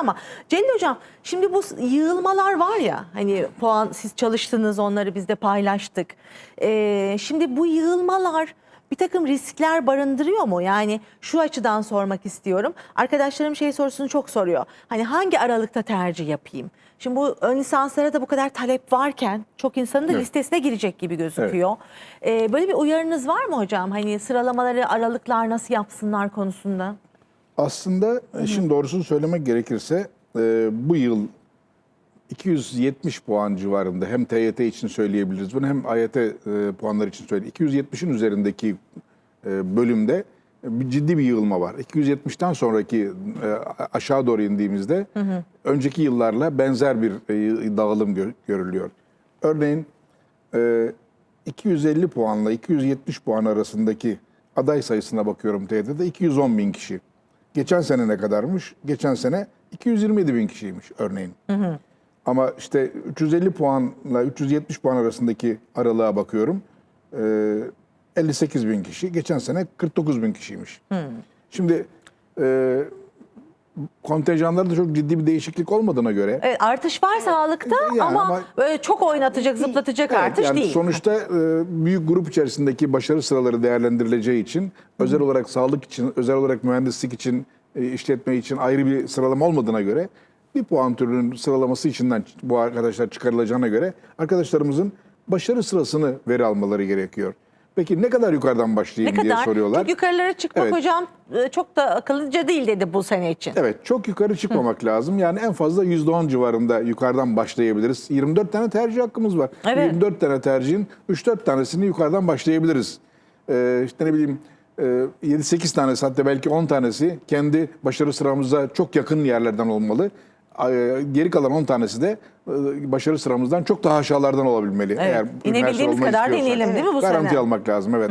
ama Celil Hocam şimdi bu yığılmalar var ya hani puan siz çalıştınız onları biz de paylaştık. Ee, şimdi bu yığılmalar bir takım riskler barındırıyor mu? Yani şu açıdan sormak istiyorum. Arkadaşlarım şey sorusunu çok soruyor. Hani hangi aralıkta tercih yapayım? Şimdi bu ön lisanslara da bu kadar talep varken çok insanın da Evet. listesine girecek gibi gözüküyor. Ee, böyle bir uyarınız var mı hocam? Hani sıralamaları aralıklar nasıl yapsınlar konusunda? Aslında işin doğrusunu söylemek gerekirse e, bu yıl 270 puan civarında hem TYT için söyleyebiliriz bunu hem AYT e, puanları için söyleyebiliriz. 270'in üzerindeki e, bölümde bir ciddi bir yığılma var. 270'ten sonraki e, aşağı doğru indiğimizde önceki yıllarla benzer bir e, dağılım gö- görülüyor. Örneğin e, 250 puanla 270 puan arasındaki aday sayısına bakıyorum TYT'de 210 bin kişi. Geçen sene ne kadarmış? Geçen sene 227 bin kişiymiş örneğin. Ama işte 350 puanla 370 puan arasındaki aralığa bakıyorum. Ee, 58 bin kişi. Geçen sene 49 bin kişiymiş. Şimdi e, kontenjanlarda çok ciddi bir değişiklik olmadığına göre Evet, artış var sağlıkta Yani ama, ama- çok oynatacak, zıplatacak Evet, artış yani değil. Sonuçta e, büyük grup içerisindeki başarı sıraları değerlendirileceği için özel olarak sağlık için, özel olarak mühendislik için, e, işletme için ayrı bir sıralama olmadığına göre bir puan türünün sıralaması içinden bu arkadaşlar çıkarılacağına göre arkadaşlarımızın başarı sırasını veri almaları gerekiyor. Peki ne kadar yukarıdan ne başlayayım diye kadar? soruyorlar. Çünkü yukarılara çıkmak Evet. hocam e, çok da akıllıca değil dedi bu sene için. Evet çok yukarı çıkmamak lazım. Yani en fazla %10 civarında yukarıdan başlayabiliriz. 24 tane tercih hakkımız var. Evet. 24 tane tercihin 3-4 tanesini yukarıdan başlayabiliriz. Ee, işte ne bileyim e, 7-8 tanesi hatta belki 10 tanesi kendi başarı sıramıza çok yakın yerlerden olmalı. Ee, Geri kalan 10 tanesi de e, başarı sıramızdan çok daha aşağılardan olabilmeli. Evet. üniversite İnebildiğimiz kadar deneyelim değil mi bu Garanti sene? almak lazım evet.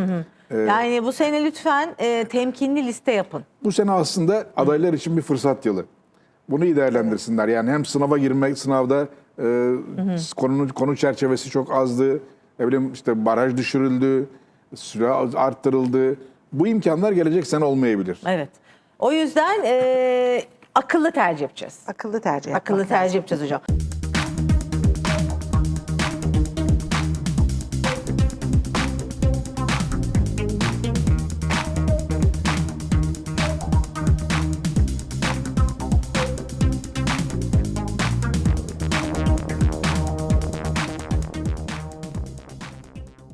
Ee, Yani bu sene lütfen e, temkinli liste yapın. bu sene aslında adaylar için bir fırsat yılı. Bunu iyi değerlendirsinler. Yani hem sınava girmek, sınavda e, konu, konu çerçevesi çok azdı. Ne bileyim işte baraj düşürüldü, süre arttırıldı. Bu imkanlar gelecek sene olmayabilir. Evet. O yüzden e, akıllı tercih yapacağız. Akıllı tercih yapmak Akıllı tercih yapacağız hocam.